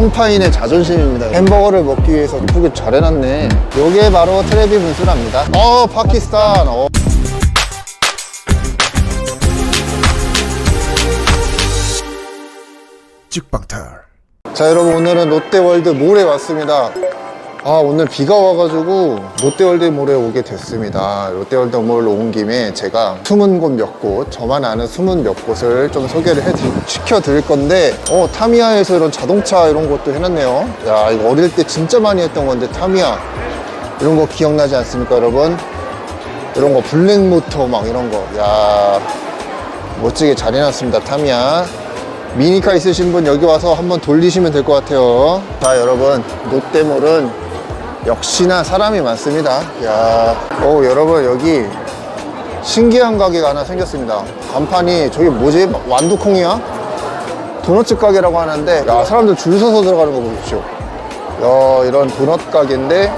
송파인의 자존심입니다. 햄버거를 먹기 위해서 이쁘게 잘 해놨네. 요게 바로 트레비 분수랍니다. 어, 파키스탄. 어. 찍방탈 자 여러분 오늘은 롯데월드 몰에 왔습니다 아 오늘 비가 와가지고 롯데월드 몰에 오게 됐습니다. 롯데월드 몰로 온 김에 제가 숨은 곳 몇 곳 저만 아는 숨은 몇 곳을 좀 소개를 해 시켜 드릴 건데 어 타미야에서 이런 자동차 이런 것도 해놨네요. 야 이거 어릴 때 진짜 많이 했던 건데 타미야 이런 거 기억나지 않습니까 여러분? 이런 거 블랙모터 막 이런 거야 멋지게 잘 해놨습니다 타미야 미니카 있으신 분 여기 와서 한번 돌리시면 될 것 같아요. 자 여러분. 롯데몰은 역시나 사람이 많습니다. 야, 오 여러분 여기 신기한 가게가 하나 생겼습니다. 간판이 저기 뭐지? 완두콩이야? 도넛집 가게라고 하는데 야 사람들 줄 서서 들어가는 거 보십시오. 야 이런 도넛 가게인데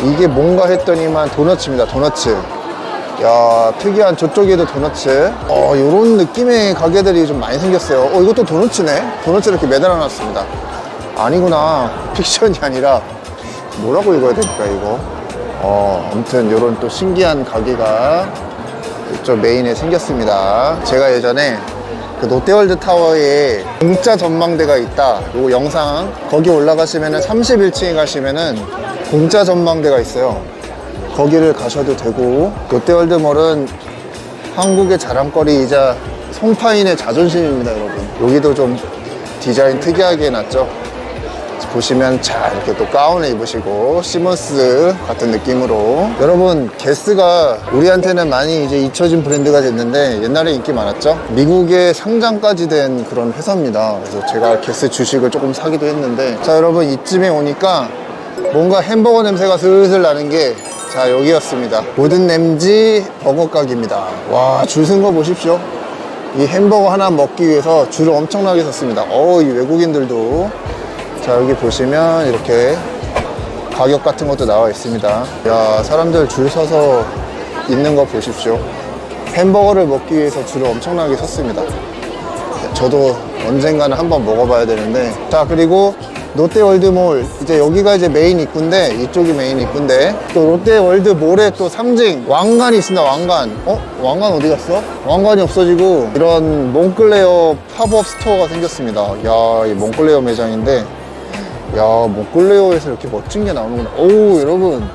이게 뭔가 했더니만 도넛입니다 도넛츠. 야 특이한 저쪽에도 도너츠. 어 요런 느낌의 가게들이 좀 많이 생겼어요. 어 이것도 도너츠네? 도너츠 이렇게 매달아 놨습니다. 아니구나. 픽션이 아니라 뭐라고 읽어야 될까 이거? 어 아무튼 요런 또 신기한 가게가 이쪽 메인에 생겼습니다. 제가 예전에 그 롯데월드 타워에 공짜 전망대가 있다. 요 영상 거기 올라가시면은 31층에 가시면은 공짜 전망대가 있어요. 거기를 가셔도 되고 롯데월드몰은 한국의 자랑거리이자 송파인의 자존심입니다 여러분. 여기도 좀 디자인 특이하게 해놨죠 보시면 자 이렇게 또 가운을 입으시고 시몬스 같은 느낌으로. 여러분 게스가 우리한테는 많이 이제 잊혀진 브랜드가 됐는데 옛날에 인기 많았죠? 미국에 상장까지 된 그런 회사입니다. 그래서 제가 게스 주식을 조금 사기도 했는데. 자 여러분 이쯤에 오니까 뭔가 햄버거 냄새가 슬슬 나는 게 자 여기였습니다. 모든 램지 버거 가게입니다. 와 줄 쓴 거 보십시오. 이 햄버거 하나 먹기 위해서 줄을 엄청나게 섰습니다. 어이 외국인들도 자 여기 보시면 이렇게 가격 같은 것도 나와 있습니다. 야 사람들 줄 서서 있는 거 보십시오. 햄버거를 먹기 위해서 줄을 엄청나게 섰습니다. 저도 언젠가는 한번 먹어봐야 되는데. 자 그리고 롯데월드몰. 이제 여기가 이제 메인 입구인데 이쪽이 메인 입구인데. 또 롯데월드몰에 또 상징. 왕관이 있습니다 왕관. 어? 왕관 어디 갔어? 왕관이 없어지고 이런 몽클레어 팝업 스토어가 생겼습니다. 야이 몽클레어 매장인데 야 몽클레어에서 이렇게 멋진 게 나오는구나. 오 여러분.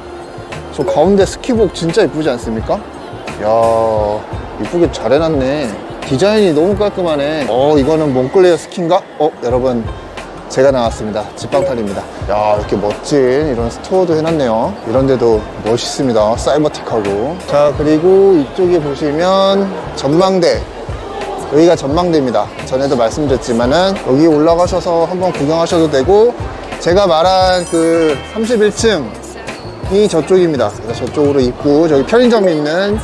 저 가운데 스키복 진짜 이쁘지 않습니까? 야 이쁘게 잘 해놨네. 디자인이 너무 깔끔하네. 어 이거는 몽클레어 스키인가? 어 여러분. 제가 나왔습니다. 집방탈입니다. 야 이렇게 멋진 이런 스토어도 해놨네요. 이런데도 멋있습니다. 사이버틱하고. 자 그리고 이쪽에 보시면 전망대. 여기가 전망대입니다. 전에도 말씀드렸지만은 여기 올라가셔서 한번 구경하셔도 되고 제가 말한 그 31층이 저쪽입니다. 저쪽으로 입구 저기 편의점 있는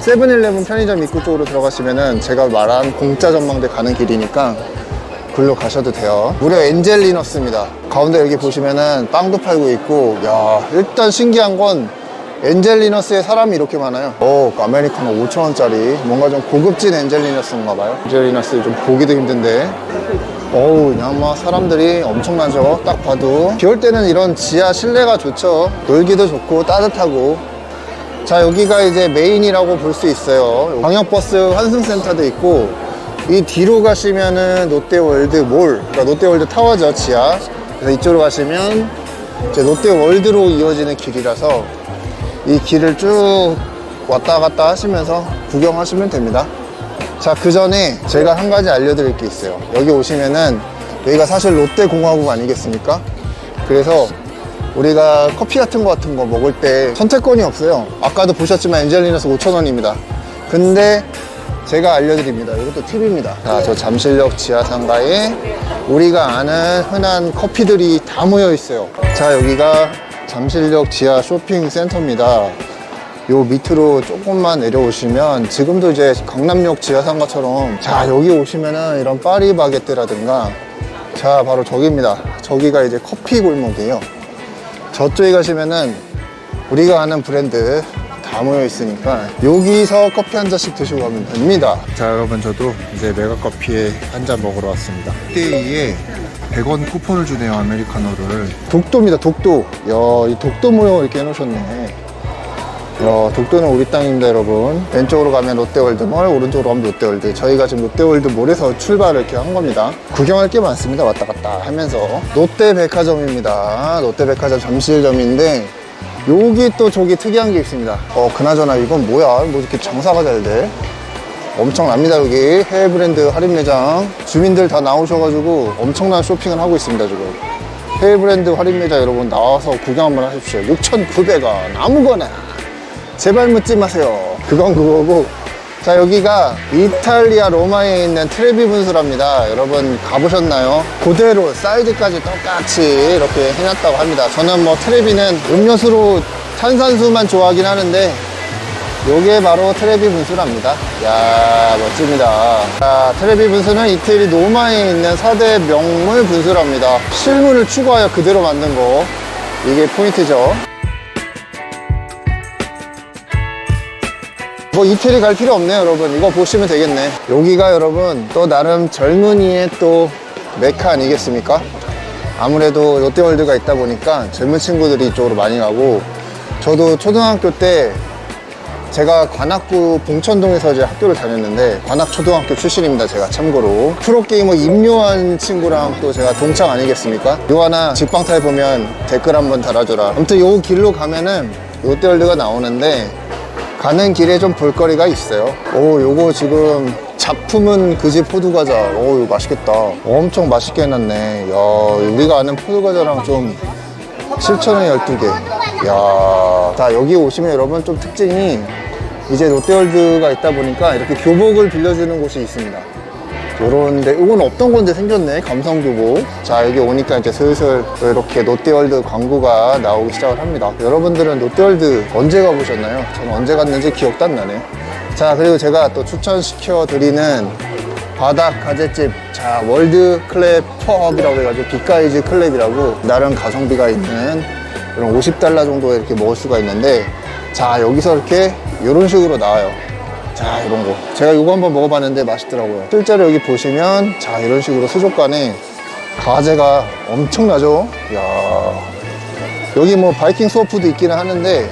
세븐일레븐 편의점 입구 쪽으로 들어가시면은 제가 말한 공짜 전망대 가는 길이니까 글로 가셔도 돼요. 무려 엔젤리너스입니다. 가운데 여기 보시면은 빵도 팔고 있고 야 일단 신기한 건 엔젤리너스에 사람이 이렇게 많아요. 오 아메리카노 5천원짜리. 뭔가 좀 고급진 엔젤리너스인가 봐요. 엔젤리너스 좀 보기도 힘든데 어우 그냥 막 사람들이 엄청나죠 딱 봐도. 비 올 때는 이런 지하 실내가 좋죠. 놀기도 좋고 따뜻하고. 자 여기가 이제 메인이라고 볼 수 있어요. 광역버스 환승센터도 있고 이 뒤로 가시면은 롯데월드 몰 그러니까 롯데월드 타워죠 지하. 그래서 이쪽으로 가시면 이제 롯데월드로 이어지는 길이라서 이 길을 쭉 왔다 갔다 하시면서 구경하시면 됩니다 자 그 전에 제가 한 가지 알려드릴 게 있어요. 여기 오시면은 여기가 사실 롯데공화국 아니겠습니까? 그래서 우리가 커피 같은 거 같은 거 먹을 때 선택권이 없어요. 아까도 보셨지만 엔젤리너스 5,000원입니다. 근데 제가 알려드립니다. 이것도 팁입니다. 자, 저 잠실역 지하상가에 우리가 아는 흔한 커피들이 다 모여 있어요. 자 여기가 잠실역 지하 쇼핑센터입니다 요 밑으로 조금만 내려오시면 지금도 이제 강남역 지하상가처럼 자 여기 오시면은 이런 파리바게뜨라든가 자 바로 저기입니다. 저기가 이제 커피 골목이에요. 저쪽에 가시면은 우리가 아는 브랜드 다 모여 있으니까 여기서 커피 한 잔씩 드시고 가면 됩니다. 자 여러분 저도 이제 메가커피에 한 잔 먹으러 왔습니다. 롯데이에 100원 쿠폰을 주네요 아메리카노를. 독도입니다 독도. 야이 독도 모형 이렇게 해놓으셨네 야, 독도는 우리 땅입니다, 여러분. 왼쪽으로 가면 롯데월드몰, 오른쪽으로 가면 롯데월드. 저희가 지금 롯데월드몰에서 출발을 이렇게 한 겁니다. 구경할 게 많습니다, 왔다 갔다 하면서. 롯데백화점입니다. 롯데백화점 잠실점인데, 여기 또 저기 특이한 게 있습니다. 어, 그나저나 이건 뭐야? 뭐 이렇게 장사가 잘 돼? 엄청납니다, 여기. 해외 브랜드 할인 매장. 주민들 다 나오셔가지고 엄청난 쇼핑을 하고 있습니다, 지금. 해외 브랜드 할인 매장 여러분 나와서 구경 한번 하십시오. 6,900원. 아무거나. 제발 묻지 마세요. 그건 그거고. 자, 여기가 이탈리아 로마에 있는 트레비 분수랍니다. 여러분 가보셨나요? 그대로 사이즈까지 똑같이 이렇게 해놨다고 합니다. 저는 뭐 트레비는 음료수로 탄산수만 좋아하긴 하는데 요게 바로 트레비 분수랍니다. 야 멋집니다. 자, 트레비 분수는 이태리 로마에 있는 4대 명물 분수랍니다. 실물을 추구하여 그대로 만든 거. 이게 포인트죠. 뭐 이태리 갈 필요 없네요 여러분. 이거 보시면 되겠네. 여기가 여러분 또 나름 젊은이의 또 메카 아니겠습니까? 아무래도 롯데월드가 있다 보니까 젊은 친구들이 이쪽으로 많이 가고 저도 초등학교 때 제가 관악구 봉천동에서 이제 학교를 다녔는데 관악초등학교 출신입니다 제가 참고로. 프로게이머 임요한 친구랑 또 제가 동창 아니겠습니까? 요하나 직방타에 보면 댓글 한번 달아줘라. 아무튼 요 길로 가면은 롯데월드가 나오는데 가는 길에 좀 볼거리가 있어요. 오, 요거 지금 작품은 그 집 포도과자. 오, 이거 맛있겠다. 엄청 맛있게 해놨네. 야, 우리가 아는 포도과자랑 좀 7,000원 12개. 야, 자, 여기 오시면 여러분 좀 특징이 이제 롯데월드가 있다 보니까 이렇게 교복을 빌려주는 곳이 있습니다. 요런데 이건 없던 건데 생겼네 감성교복 자 여기 오니까 이제 슬슬 또 이렇게 롯데월드 광고가 나오기 시작을 합니다. 여러분들은 롯데월드 언제 가보셨나요? 저는 언제 갔는지 기억도 안 나네. 자 그리고 제가 또 추천시켜 드리는 바닥 가재집. 자 월드 클랩 펍이라고 해가지고 빅가이즈 클랩이라고 나름 가성비가 있는 이런 50달러 정도에 이렇게 먹을 수가 있는데 자 여기서 이렇게 이런 식으로 나와요 자 이런 거. 제가 이거 한번 먹어봤는데 맛있더라고요. 실제로 여기 보시면 자 이런 식으로 수족관에 가재가 엄청나죠? 야. 여기 뭐 바이킹 수어푸드 있기는 하는데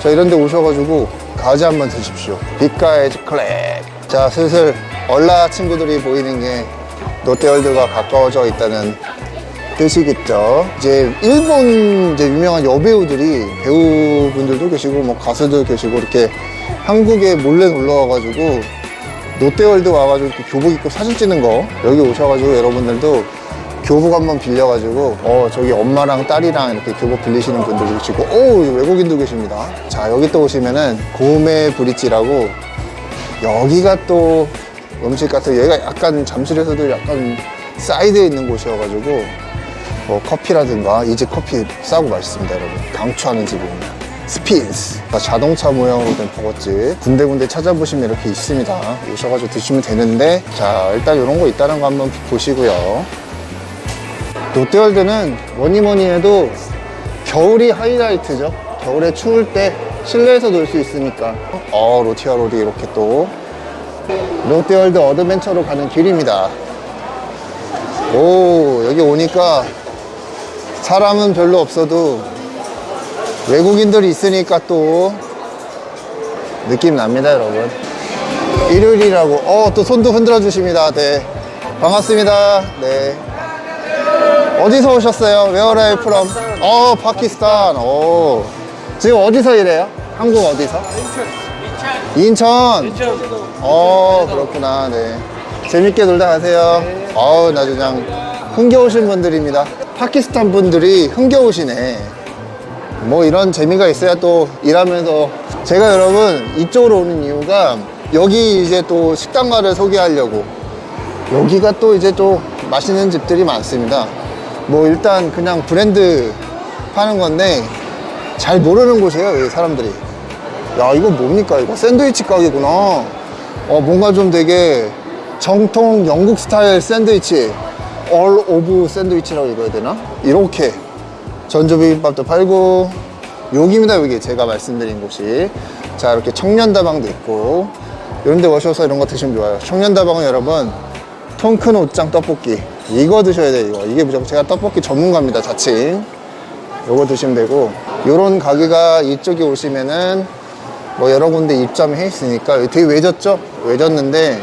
자 이런 데 오셔가지고 가재 한번 드십시오. 빅가이즈 클랩. 자 슬슬 얼라 친구들이 보이는 게 롯데월드가 가까워져 있다는 뜻이겠죠. 이제 일본 이제 유명한 여배우들이 배우분들도 계시고 뭐 가수들 계시고 이렇게 한국에 몰래 놀러 와가지고 롯데월드 와가지고 이렇게 교복 입고 사진 찍는 거 여기 오셔가지고 여러분들도 교복 한번 빌려가지고 어 저기 엄마랑 딸이랑 이렇게 교복 빌리시는 분들도 계시고 오 외국인도 계십니다. 자 여기 또 오시면은 고메 브릿지라고 여기가 또 음식 같은 여기가 약간 잠실에서도 약간 사이드에 있는 곳이어가지고 뭐 커피라든가 이 집 커피 싸고 맛있습니다 여러분 강추하는 집입니다 스핀스. 자동차 모양으로 된 버거집. 군데군데 찾아보시면 이렇게 있습니다. 오셔가지고 드시면 되는데 자 일단 이런 거 있다는 거 한번 보시고요. 롯데월드는 뭐니 뭐니 해도 겨울이 하이라이트죠. 겨울에 추울 때 실내에서 놀 수 있으니까. 어 로티아 롤이 이렇게 또. 롯데월드 어드벤처로 가는 길입니다. 오 여기 오니까 사람은 별로 없어도 외국인들이 있으니까 또 느낌 납니다 여러분. 일요일이라고. 어 또 손도 흔들어 주십니다. 네. 반갑습니다. 네. 어디서 오셨어요? Where are you from? 어 파키스탄. 오. 지금 어디서 일해요? 한국 어디서? 인천. 어 그렇구나. 네. 재밌게 놀다 가세요. 어우 나 그냥 흥겨우신 분들입니다. 파키스탄 분들이 흥겨우시네 뭐 이런 재미가 있어야 또 일하면서 제가 여러분 이쪽으로 오는 이유가 여기 이제 또 식당가를 소개하려고 여기가 또 이제 또 맛있는 집들이 많습니다. 뭐 일단 그냥 브랜드 파는 건데 잘 모르는 곳이에요 여기 사람들이. 야 이거 뭡니까? 이거 샌드위치 가게구나. 어 뭔가 좀 되게 정통 영국 스타일 샌드위치 all 오브 샌드위치라고 읽어야 되나? 이렇게 전조비빔밥도 팔고 여기입니다 여기. 제가 말씀드린 곳이. 자 이렇게 청년다방도 있고 이런 데 오셔서 이런 거 드시면 좋아요. 청년다방은 여러분 통큰 옷장 떡볶이. 이거 드셔야 돼요 이거. 이게 무조건 제가 떡볶이 전문가입니다 자칭. 요거 드시면 되고 요런 가게가 이쪽에 오시면은 뭐 여러 군데 입점해 있으니까 되게 외졌죠? 외졌는데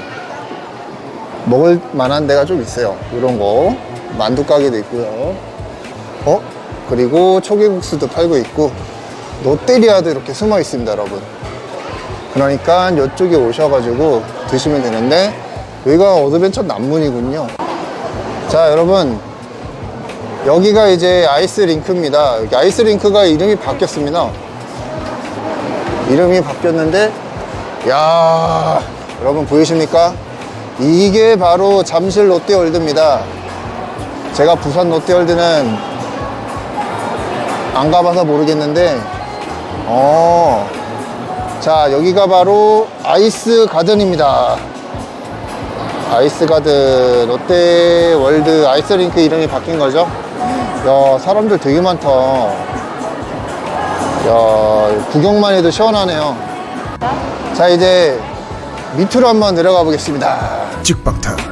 먹을 만한 데가 좀 있어요. 이런 거. 만두 가게도 있고요. 어? 그리고 초계국수도 팔고 있고 롯데리아도 이렇게 숨어 있습니다 여러분. 그러니까 이쪽에 오셔가지고 드시면 되는데 여기가 어드벤처 남문이군요. 자 여러분. 여기가 이제 아이스링크입니다. 아이스링크가 이름이 바뀌었습니다. 이름이 바뀌었는데 야 여러분 보이십니까? 이게 바로 잠실 롯데월드입니다. 제가 부산 롯데월드는 안 가봐서 모르겠는데 어. 자 여기가 바로 아이스 가든입니다. 아이스 가든. 롯데 월드 아이스링크 이름이 바뀐 거죠? 야 사람들 되게 많다. 야 구경만 해도 시원하네요. 자 이제 밑으로 한번 내려가 보겠습니다. 직박타